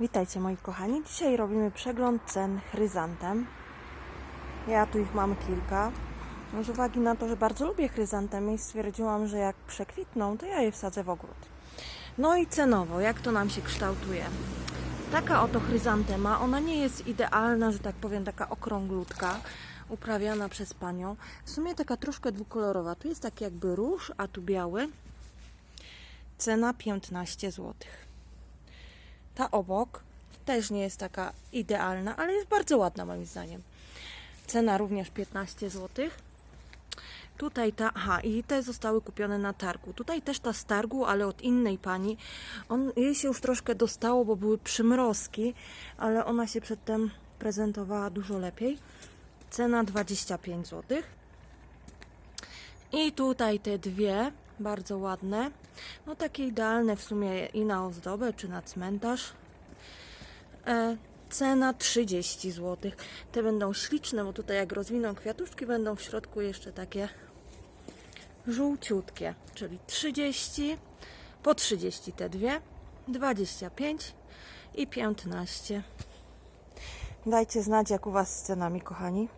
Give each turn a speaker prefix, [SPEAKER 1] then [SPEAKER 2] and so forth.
[SPEAKER 1] Witajcie moi kochani. Dzisiaj robimy przegląd cen chryzantem. Ja tu ich mam kilka. No, Z uwagi na to, że bardzo lubię chryzantemy i stwierdziłam, że jak przekwitną, to ja je wsadzę w ogród. No i cenowo, jak to nam się kształtuje? Taka oto chryzantema, ona nie jest idealna, że tak powiem, taka okrąglutka, uprawiana przez panią. W sumie taka troszkę dwukolorowa. Tu jest taki jakby róż, a tu biały. Cena 15 zł. Ta obok też nie jest taka idealna, ale jest bardzo ładna moim zdaniem. Cena również 15 zł. Tutaj ta, aha, i te zostały kupione na targu. Tutaj też ta z targu, ale od innej pani. On, jej się już troszkę dostało, bo były przymrozki, ale ona się przedtem prezentowała dużo lepiej. Cena 25 zł. I tutaj te dwie, bardzo ładne. No takie idealne w sumie i na ozdobę, czy na cmentarz. E, cena 30 zł. Te będą śliczne, bo tutaj jak rozwiną kwiatuszki, będą w środku jeszcze takie żółciutkie, czyli 30, po 30 te dwie, 25 i 15. Dajcie znać, jak u Was z cenami, kochani.